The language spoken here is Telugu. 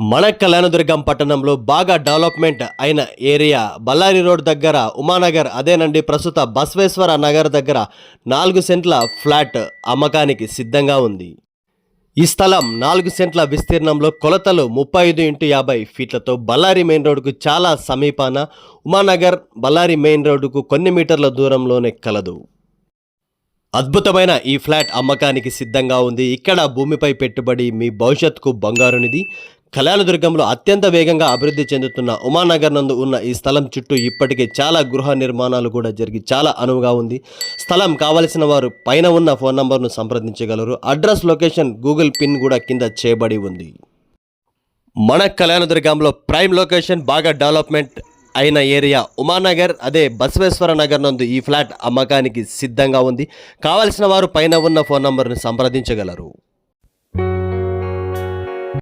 మన కళ్యాణదుర్గం పట్టణంలో బాగా డెవలప్మెంట్ అయిన ఏరియా. బళ్ళారి రోడ్ దగ్గర ఉమానగర్ అదేనండి ప్రస్తుత బసవేశ్వర నగర్ దగ్గర నాలుగు సెంట్ల ఫ్లాట్ అమ్మకానికి సిద్ధంగా ఉంది. ఈ స్థలం నాలుగు సెంట్ల విస్తీర్ణంలో కొలతలు ముప్పై ఐదు ఇంటూ యాభై ఫీట్లతో బళ్ళారి మెయిన్ రోడ్డుకు చాలా సమీపాన ఉమానగర్ బళ్ళారి మెయిన్ రోడ్డుకు కొన్ని మీటర్ల దూరంలోనే కలదు. అద్భుతమైన ఈ ఫ్లాట్ అమ్మకానికి సిద్ధంగా ఉంది. ఇక్కడ భూమిపై పెట్టుబడి మీ భవిష్యత్తుకు బంగారునిది. కళ్యాణదుర్గంలో అత్యంత వేగంగా అభివృద్ధి చెందుతున్న ఉమానగర్ నందు ఉన్న ఈ స్థలం చుట్టూ ఇప్పటికే చాలా గృహ నిర్మాణాలు కూడా జరిగి చాలా అనువుగా ఉంది. స్థలం కావలసిన వారు పైన ఉన్న ఫోన్ నంబర్ను సంప్రదించగలరు. అడ్రస్ లొకేషన్ గూగుల్ పిన్ కూడా కింద చేయబడి ఉంది. మన కళ్యాణదుర్గంలో ప్రైమ్ లొకేషన్ బాగా డెవలప్మెంట్ అయిన ఏరియా ఉమానగర్ అదే బసవేశ్వర నగర్ నందు ఈ ఫ్లాట్ అమ్మకానికి సిద్ధంగా ఉంది. కావలసిన వారు పైన ఉన్న ఫోన్ నంబర్ను సంప్రదించగలరు.